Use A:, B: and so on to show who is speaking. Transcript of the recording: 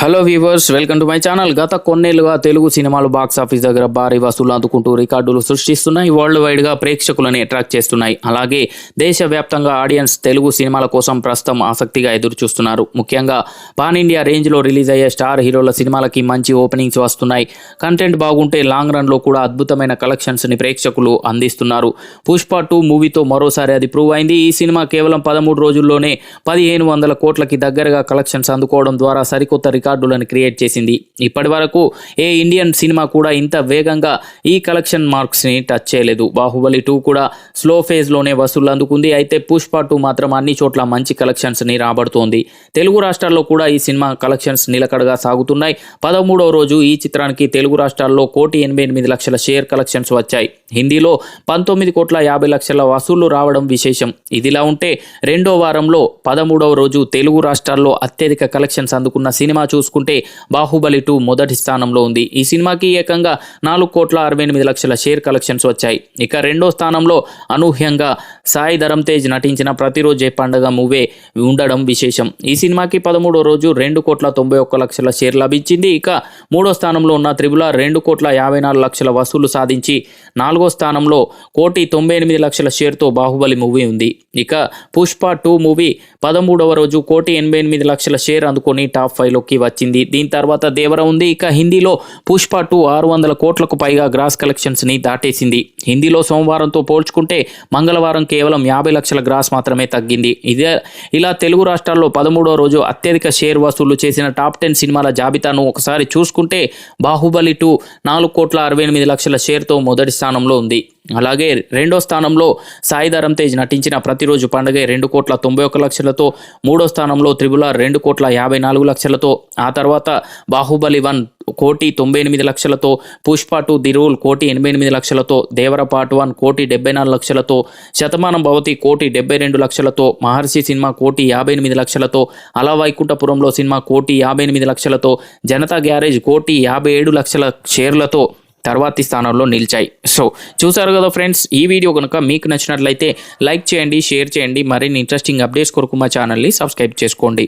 A: Hello viewers welcome to my channel గత కొన్నేళ్ళుగా తెలుగు సినిమాలు బాక్స్ ఆఫీస్ దగ్గర భారీ వసూలు అందుకుంటూ రికార్డులు సృష్టిస్తున్నాయి. వరల్డ్ వైడ్గా ప్రేక్షకులని అట్రాక్ట్ చేస్తున్నాయి. అలాగే దేశవ్యాప్తంగా ఆడియన్స్ తెలుగు సినిమాల కోసం ప్రస్తుతం ఆసక్తిగా ఎదురు చూస్తున్నారు ముఖ్యంగా పాన్ ఇండియా రేంజ్లో రిలీజ్ అయ్యే స్టార్ హీరోల సినిమాలకి మంచి ఓపెనింగ్స్ వస్తున్నాయి. కంటెంట్ బాగుంటే లాంగ్ రన్లో కూడా అద్భుతమైన కలెక్షన్స్ని ప్రేక్షకులు అందిస్తున్నారు. పుష్ప టూ మూవీతో మరోసారి అది ప్రూవ్ అయింది. ఈ సినిమా కేవలం పదమూడు రోజుల్లోనే పదిహేను వందల కోట్లకి దగ్గరగా కలెక్షన్స్ అందుకోవడం ద్వారా సరికొత్త రికార్డులను క్రియేట్ చేసింది. ఇప్పటి వరకు ఏ ఇండియన్ సినిమా కూడా ఇంత వేగంగా ఈ కలెక్షన్ మార్క్స్ని టచ్ చేయలేదు. బాహుబలి టూ కూడా స్లో ఫేజ్లోనే వసూళ్ళు అందుకుంది. అయితే పుష్ప టూ మాత్రం అన్ని చోట్ల మంచి కలెక్షన్స్ని రాబడుతోంది. తెలుగు రాష్ట్రాల్లో కూడా ఈ సినిమా కలెక్షన్స్ నిలకడగా సాగుతున్నాయి. పదమూడవ రోజు ఈ చిత్రానికి తెలుగు రాష్ట్రాల్లో కోటి ఎనభై ఎనిమిది లక్షల షేర్ కలెక్షన్స్ వచ్చాయి. హిందీలో పంతొమ్మిది కోట్ల యాభై లక్షల వసూళ్ళు రావడం విశేషం. ఇదిలా ఉంటే రెండో వారంలో పదమూడవ రోజు తెలుగు రాష్ట్రాల్లో అత్యధిక కలెక్షన్స్ అందుకున్న సినిమా చూసుకుంటే బాహుబలి టూ మొదటి స్థానంలో ఉంది. ఈ సినిమాకి ఏకంగా నాలుగు కోట్ల అరవై ఎనిమిది లక్షల షేర్ కలెక్షన్స్ వచ్చాయి. ఇక రెండో స్థానంలో అనూహ్యంగా సాయి ధరమ్ తేజ్ నటించిన ప్రతిరోజే పండగ మూవే ఉండడం విశేషం. ఈ సినిమాకి పదమూడో రోజు రెండు కోట్ల తొంభై ఒక్క లక్షల షేర్ లభించింది. ఇక మూడో స్థానంలో ఉన్న త్రిబుల రెండు కోట్ల యాభై నాలుగు లక్షల వసూలు సాధించి నాలుగో స్థానంలో కోటి తొంభై ఎనిమిది లక్షల షేర్తో బాహుబలి మూవీ ఉంది. ఇక పుష్ప టూ మూవీ పదమూడవ రోజు కోటి ఎనభై ఎనిమిది లక్షల షేర్ అందుకొని టాప్ ఫైవ్లోకి వచ్చింది. దీని తర్వాత దేవర ఉంది. ఇక హిందీలో పుష్ప టూ ఆరు వందల కోట్లకు పైగా గ్రాస్ కలెక్షన్స్ని దాటేసింది. హిందీలో సోమవారంతో పోల్చుకుంటే మంగళవారం కేవలం యాభై లక్షల గ్రాస్ మాత్రమే తగ్గింది. ఇదే ఇలా తెలుగు రాష్ట్రాల్లో పదమూడవ రోజు అత్యధిక షేర్ వసూలు చేసిన టాప్ టెన్ సినిమాల జాబితాను ఒకసారి చూసుకుంటే బాహుబలి టూ నాలుగు కోట్ల అరవై ఎనిమిది లక్షల షేర్తో మొదటి స్థానంలో ఉంది. అలాగే రెండో స్థానంలో సాయి ధరమ్ తేజ్ నటించిన ప్రతిరోజు పండుగ రెండు కోట్ల తొంభై ఒక్క లక్షలతో మూడో స్థానంలో త్రిబుల రెండు కోట్ల యాభై నాలుగు లక్షలతో ఆ తర్వాత బాహుబలి వన్ కోటి తొంభై ఎనిమిది లక్షలతో పుష్ప టూ ది రూల్ కోటి ఎనభై ఎనిమిది లక్షలతో దేవర పార్ట్ వన్ కోటి డెబ్బై నాలుగు లక్షలతో శతమానం భవతి కోటి డెబ్బై రెండు లక్షలతో మహర్షి సినిమా కోటి యాభై ఎనిమిది లక్షలతో అలా వైకుంఠపురంలో సినిమా కోటి యాభై ఎనిమిది లక్షలతో జనతా గ్యారేజ్ కోటి యాభై ఏడు లక్షల షేర్లతో తర్వాతి స్థానంలో నిలిచాయి. సో చూసారు కదా ఫ్రెండ్స్ ఈ వీడియో కనుక మీకు నచ్చినట్లయితే లైక్ చేయండి షేర్ చేయండి మరిన్ని ఇంట్రెస్టింగ్ అప్డేట్స్ కొరకు మా ఛానల్ని సబ్స్క్రైబ్ చేసుకోండి.